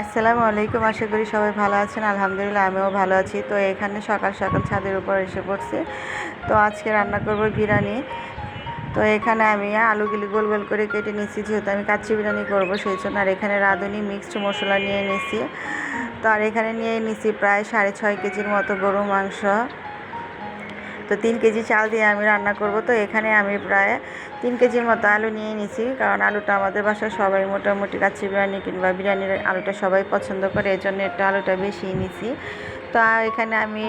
আসসালামু আলাইকুম, আশা করি সবাই ভালো আছেন। আলহামদুলিল্লাহ, আমিও ভালো আছি। তো এখানে সকাল সকাল ছাদের উপর এসে পড়ছে। তো আজকে রান্না করব বিরিয়ানি। তো এখানে আমি আলুগুলি গোল গোল করে কেটে নিচ্ছি যেহেতু আমি কাচ্চি বিরিয়ানি করব, সেই জন্য। আর এখানে রাঁধুনি মিক্সড মশলা নিয়ে নিয়েছি। তো আর এখানে নিয়ে নিয়েছি প্রায় সাড়ে ছয় কেজির মতো গরু মাংস। তো তিন কেজি চাল দিয়ে আমি রান্না করব। তো এখানে আমি প্রায় তিন কেজির মতো আলু নিয়ে নিছি। কারণ আলুটা আমাদের বাসায় সবাই মোটামুটি কাচ্চি বিরিয়ানি কিংবা বিরিয়ানির আলুটা সবাই পছন্দ করে এই জন্য একটু আলুটা বেশি নিছি। তো এখানে আমি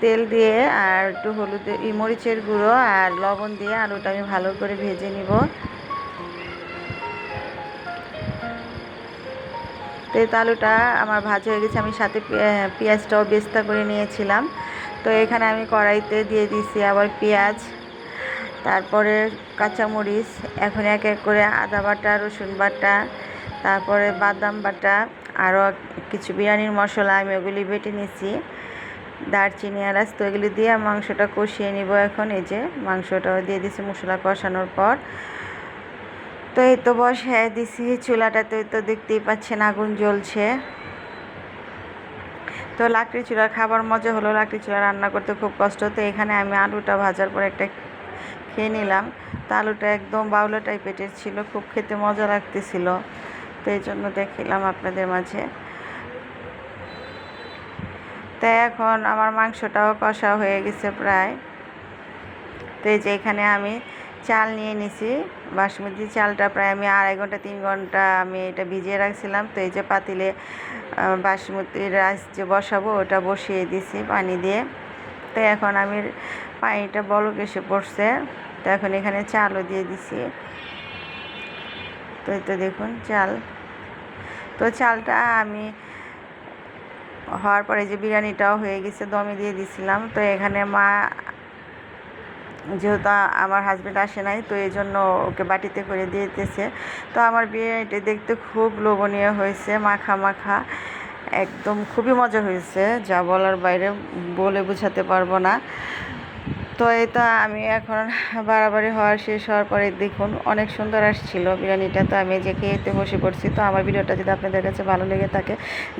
তেল দিয়ে আর একটু হলুদ মরিচের গুঁড়ো আর লবণ দিয়ে আলুটা আমি ভালো করে ভেজে নিব। তো আলুটা আমার ভাজা হয়ে গেছে। আমি সাথে পেঁয়াজটাও বেস্তা করে নিয়েছিলাম। তো এখানে আমি কড়াইতে দিয়ে দিছি আবার পেঁয়াজ, তারপরে কাঁচামরিচ, এখন এক এক করে আদা বাটা, রসুন বাটা, তারপরে বাদাম বাটা, আরও কিছু বিরিয়ানির মশলা আমি ওগুলি বেটে নিছি। দারচিনি, এলাচ, তো এগুলি দিয়ে মাংসটা কষিয়ে নিব এখন। এই যে মাংসটাও দিয়ে দিছি মশলা কষানোর পর। তো এই তো বসে দিছি, চুলাটাতে তো দেখতেই পাচ্ছেন আগুন জ্বলছে। তো লাকড়ি চুলার খাবার মজা হলো। লাকড়ি চুলা রান্না করতে খুব কষ্ট তো এখানে আমি আলুটা ভাজার পর একটা খেয়ে নিলাম। তো আলুটা একদম বাউলা টাইপের ছিল, খুব খেতে মজা লাগতেছিল। তো এই জন্য দেখিলাম আপনাদের মাঝে। তো এখন আমার মাংসটাও কষা হয়ে গেছে প্রায়। তো এই যে এখানে আমি চাল নিয়ে নিছি। বাসমতি চালটা প্রায় আমি আড়াই ঘণ্টা, তিন ঘণ্টা আমি এটা ভিজিয়ে রাখছিলাম। তো এই যে পাতিলে বাসমতি রাইস যে বসাবো, ওটা বসিয়ে দিছি পানি দিয়ে। তো এখন আমি পানিটা বলক এসে পড়ছে। তো এখন এখানে চালও দিয়ে দিছি। তো এই তো দেখুন চাল। তো চালটা আমি হওয়ার পরে যে বিরিয়ানিটাও হয়ে গেছে, দমে দিয়ে দিছিলাম। তো এখানে মা যেহেতু আমার হাজব্যান্ড আসে নাই, তো এই জন্য ওকে বাটিতে করে দিয়ে দিতেছে। তো আমার বিয়েটা দেখতে খুব লোভনীয় হয়েছে, মাখা মাখা। একদম খুবই মজা হয়েছে, যা বলার বাইরে বলে বোঝাতে পারব না। তো এই তো আমি এখন বাড়াবাড়ি হওয়ার শেষ হওয়ার পরে দেখুন, অনেক সুন্দর আসছিল বিরিয়ানিটা। তো আমি যে খেয়েতে বসে পড়ছি, তো আমার ভিডিওটা যদি আপনাদের কাছে ভালো লেগে থাকে,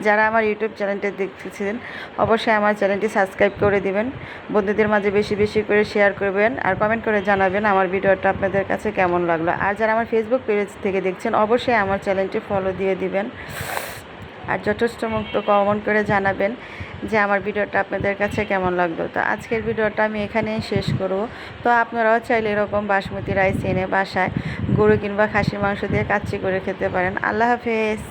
যারা আমার ইউটিউব চ্যানেলটা দেখতেছিলেন অবশ্যই আমার চ্যানেলটি সাবস্ক্রাইব করে দিবেন। বন্ধুদের মাঝে বেশি বেশি করে শেয়ার করবেন আর কমেন্ট করে জানাবেন আমার ভিডিওটা আপনাদের কাছে কেমন লাগল। আর যারা আমার ফেসবুক পেজ থেকে দেখছেন, অবশ্যই আমার চ্যানেলটি ফলো দিয়ে দিবেন। আর যথেষ্ট মুক্ত কমেন্ট করে জানাবেন যে আমার ভিডিওটা আপনাদের কাছে কেমন লাগল। তো আজকের ভিডিওটা আমি এখানেই শেষ করব। তো আপনারাও চাইলে এরকম বাসমতি রাইস এনে বাসায় গরু কিংবা খাসির মাংস দিয়ে কাচ্চি করে খেতে পারেন। আল্লাহ হাফেজ।